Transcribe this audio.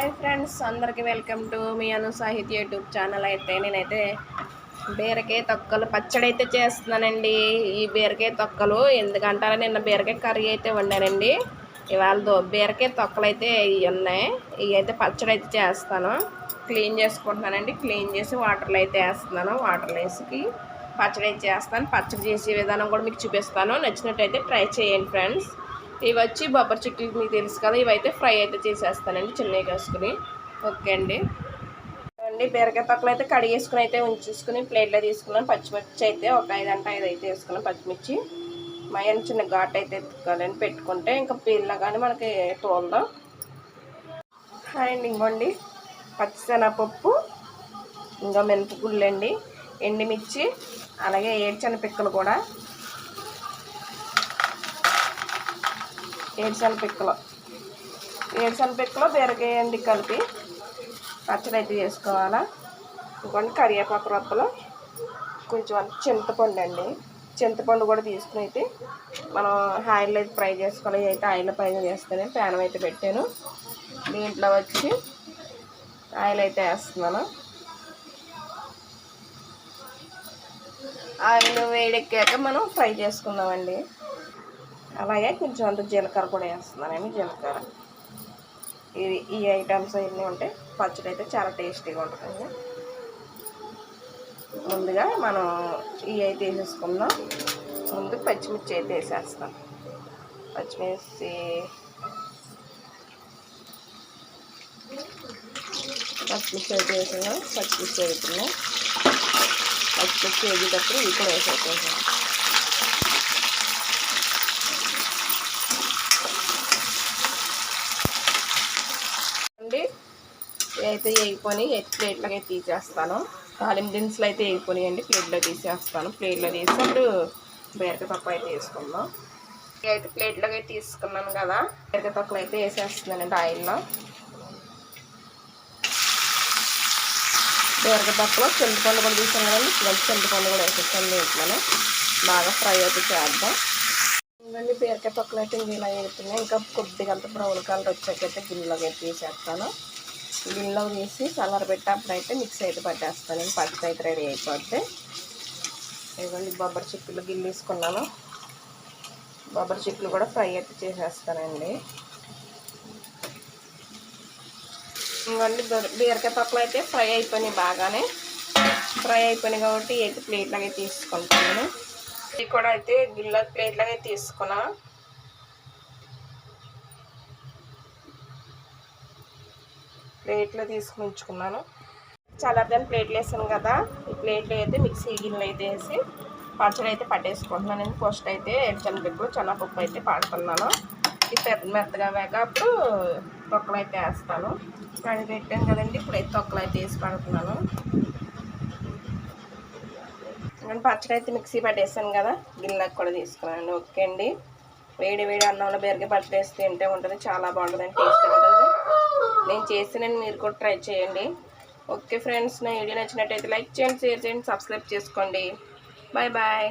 Hi friends అందరికీ welcome to మీ Anu Sahitya YouTube channel. అయితే నేనైతే బీరకాయ తొక్కలు పచ్చడి అయితే చేస్తున్నానండి. ఈ బీరకాయ తొక్కలు ఎందుకంటారా నిన్న బీరకాయ కర్రీ అయితే వండానండి. ఇవాళ దో బీరకాయ తొక్కలు అయితే ఇవి ఉన్నాయి. ఇవి అయితే పచ్చడి అయితే చేస్తాను. క్లీన్ చేసుకుంటున్నానండి. క్లీన్ చేసి వాటర్లో అయితే వేస్తున్నాను. వాటర్లో వేసి పచ్చడి అయితే చేస్తాను. పచ్చడి చేసే విధానం కూడా మీకు చూపిస్తాను. నచ్చినట్టయితే ట్రై చేయండి ఫ్రెండ్స్. ఇవి వచ్చి బొబ్బరి చిక్కులు మీకు తెలుసు కదా ఇవైతే ఫ్రై అయితే చేసేస్తానండి చిన్నవి వేసుకుని ఓకే అండి. అండి బీరకాయ పక్కలు అయితే కడిగేసుకుని అయితే ఉంచేసుకుని ప్లేట్లో తీసుకున్నాను. పచ్చిమిర్చి అయితే ఒక ఐదు అంటే ఐదు అయితే వేసుకున్నాను పచ్చిమిర్చి. మయన్ చిన్న ఘాట్ అయితే ఎత్తుకోవాలని పెట్టుకుంటే ఇంకా పిల్ల కానీ మనకి తోలదాం? అండ్ ఇంకోండి పచ్చిశనగపప్పు ఇంకా మినపగుళ్ళు అండి ఎండుమిర్చి అలాగే ఏడ్చని పిక్కలు కూడా. ఏడుసల పిక్కలు. ఏడుసల పిక్కలు బీరకాయండి కలిపి పచ్చడి అయితే చేసుకోవాలా. ఇంకోండి కరివేపాకు రొప్పలు కొంచెం చింతపండు అండి. చింతపండు కూడా తీసుకుని అయితే మనం ఆయిల్ అయితే ఫ్రై చేసుకోవాలి. అయితే ఆయిల్ ఫ్రై చేస్తాను. ప్యాన్ అయితే పెట్టాను. దీంట్లో వచ్చి ఆయిల్ అయితే వేస్తున్నాను. ఆయిల్ వేడెక్కాక మనం ఫ్రై చేసుకుందామండి. అలాగే కొంచెం అంత జీలకర్ర కూడా వేస్తున్నానేమి జీలకర్ర. ఇది ఈ ఐటమ్స్ అన్నీ ఉంటే పచ్చడి అయితే చాలా టేస్టీగా ఉంటుంది ముందుగా మనం ఇవి అయితే వేసేసుకుందాం. ముందు పచ్చిమిర్చి అయితే వేసేస్తాం. పచ్చిమిర్చి పచ్చిమిర్చి అయితే వేసుకున్నాం పచ్చిమిర్చి వేసుకున్నాం పచ్చిమిర్చి వేసేటప్పుడు ఇవి కూడా వేసేసాం అండి అయితే వేయిపోయి ప్లేట్లోకి తీసేస్తాను. తాలింపు దినుసులు అయితే వేయిపోయినాయండి ప్లేట్లో తీసేస్తాను. ప్లేట్లో తీసి అప్పుడు బీరకపప్పు అయితే వేసుకుందాం. అయితే ప్లేట్లోకి తీసుకున్నాను కదా బీరకపప్పులు అయితే వేసేస్తున్నానండి ఆయిల్లో. బీరకపప్పులో చింతపండు కూడా తీసాను కదండి మంచి చింతపండు కూడా వేసేస్తాను దీంట్లోనే బాగా ఫ్రై అయితే చేద్దాం. ఇవన్నీ బీరకాయ పక్కన అయితే ఇలా వేస్తున్నాయి ఇంకా కొద్దిగా అంత బ్రౌన్ కలర్ వచ్చాకైతే గిన్నెలోకి అయితే తీసేస్తాను. గిన్నెలో తీసి చల్లర పెట్టేప్పుడు అప్పుడైతే మిక్స్ అయితే పట్టేస్తాను. పచ్చి అయితే రెడీ అయిపోద్ది. ఇవ్వండి బొబ్బరి చిక్కులు గిన్నె తీసుకున్నాను బొబ్బరి చిక్కులు కూడా ఫ్రై అయితే చేసేస్తానండి. ఇవ్వండి బీరకాయ పక్కలు అయితే ఫ్రై అయిపోయినాయి బాగానే. ఫ్రై అయిపోయినాయి కాబట్టి అయితే ప్లేట్లాగే తీసుకుంటాను ఇవి కూడా అయితే గిన్నె ప్లేట్లాగే తీసుకున్నాను ప్లేట్లో తీసుకుని ఉంచుకున్నాను. చల్లారదని ప్లేట్లు వేసాను కదా ఈ ప్లేట్లో అయితే మిక్సీ గిన్నెలు అయితే వేసి పచ్చడి అయితే పట్టేసుకుంటున్నాను. నేను ఫస్ట్ అయితే శనగపప్పు చెనపప్పు అయితే పాడుతున్నాను ఇది పెద్ద మెత్తగా వేక అప్పుడు తొక్కలు అయితే వేస్తాను. కడిగి పెట్టాను కదండి ఇప్పుడైతే తొక్కలు అయితే వేసి పడుతున్నాను. నేను పచ్చడి అయితే మిక్సీ పట్టేసాను కదా గిన్నెలకు కూడా తీసుకున్నాను. ఓకే అండి. వేడి వేడి అన్నంలో బెరిగి పచ్చడి వేసి తింటే ఉంటుంది చాలా బాగుంటుంది టేస్ట్ ఉంటుంది. నేను చేసిన మీరు కూడా ట్రై చేయండి. ఓకే ఫ్రెండ్స్ నా వీడియో నచ్చినట్టయితే లైక్ చేయండి షేర్ చేయండి సబ్స్క్రైబ్ చేసుకోండి. Bye bye